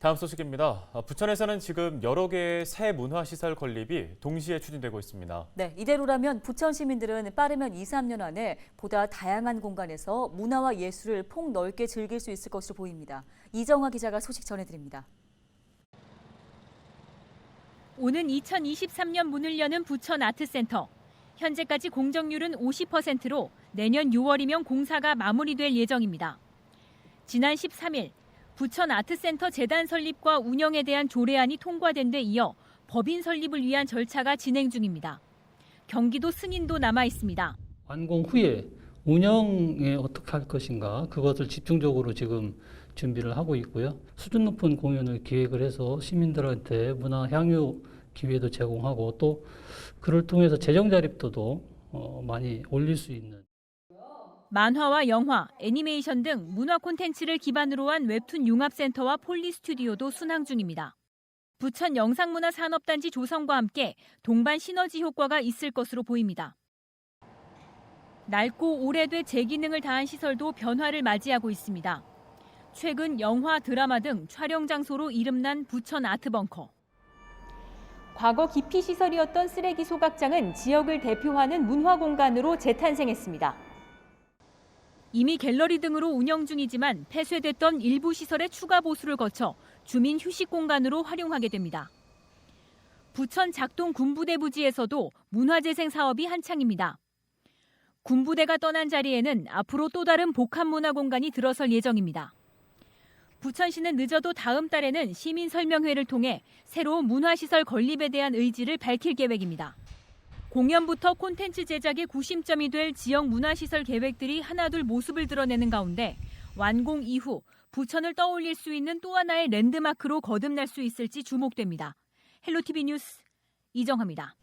다음 소식입니다. 아, 부천에서는 지금 여러 개의 새 문화시설 건립이 동시에 추진되고 있습니다. 네, 이대로라면 부천 시민들은 빠르면 2, 3년 안에 보다 다양한 공간에서 문화와 예술을 폭넓게 즐길 수 있을 것으로 보입니다. 이정화 기자가 소식 전해드립니다. 오는 2023년 문을 여는 부천 아트센터. 현재까지 공정률은 50%로 내년 6월이면 공사가 마무리될 예정입니다. 지난 13일 부천 아트센터 재단 설립과 운영에 대한 조례안이 통과된 데 이어 법인 설립을 위한 절차가 진행 중입니다. 경기도 승인도 남아 있습니다. 완공 후에 운영에 어떻게 할 것인가 그것을 집중적으로 지금 준비를 하고 있고요. 수준 높은 공연을 기획을 해서 시민들한테 문화 향유 기회도 제공하고 또 그를 통해서 재정 자립도도 어, 많이 올릴 수 있는 만화와 영화, 애니메이션 등 문화 콘텐츠를 기반으로 한 웹툰 융합센터와 폴리 스튜디오도 순항 중입니다. 부천 영상문화산업단지 조성과 함께 동반 시너지 효과가 있을 것으로 보입니다. 낡고 오래돼 재기능을 다한 시설도 변화를 맞이하고 있습니다. 최근 영화, 드라마 등 촬영 장소로 이름난 부천 아트벙커. 과거 기피 시설이었던 쓰레기 소각장은 지역을 대표하는 문화 공간으로 재탄생했습니다. 이미 갤러리 등으로 운영 중이지만 폐쇄됐던 일부 시설의 추가 보수를 거쳐 주민 휴식 공간으로 활용하게 됩니다. 부천 작동 군부대 부지에서도 문화재생 사업이 한창입니다. 군부대가 떠난 자리에는 앞으로 또 다른 복합 문화 공간이 들어설 예정입니다. 부천시는 늦어도 다음 달에는 시민 설명회를 통해 새로운 문화시설 건립에 대한 의지를 밝힐 계획입니다. 공연부터 콘텐츠 제작의 구심점이 될 지역 문화시설 계획들이 하나둘 모습을 드러내는 가운데 완공 이후 부천을 떠올릴 수 있는 또 하나의 랜드마크로 거듭날 수 있을지 주목됩니다. 헬로티비 뉴스 이정합니다.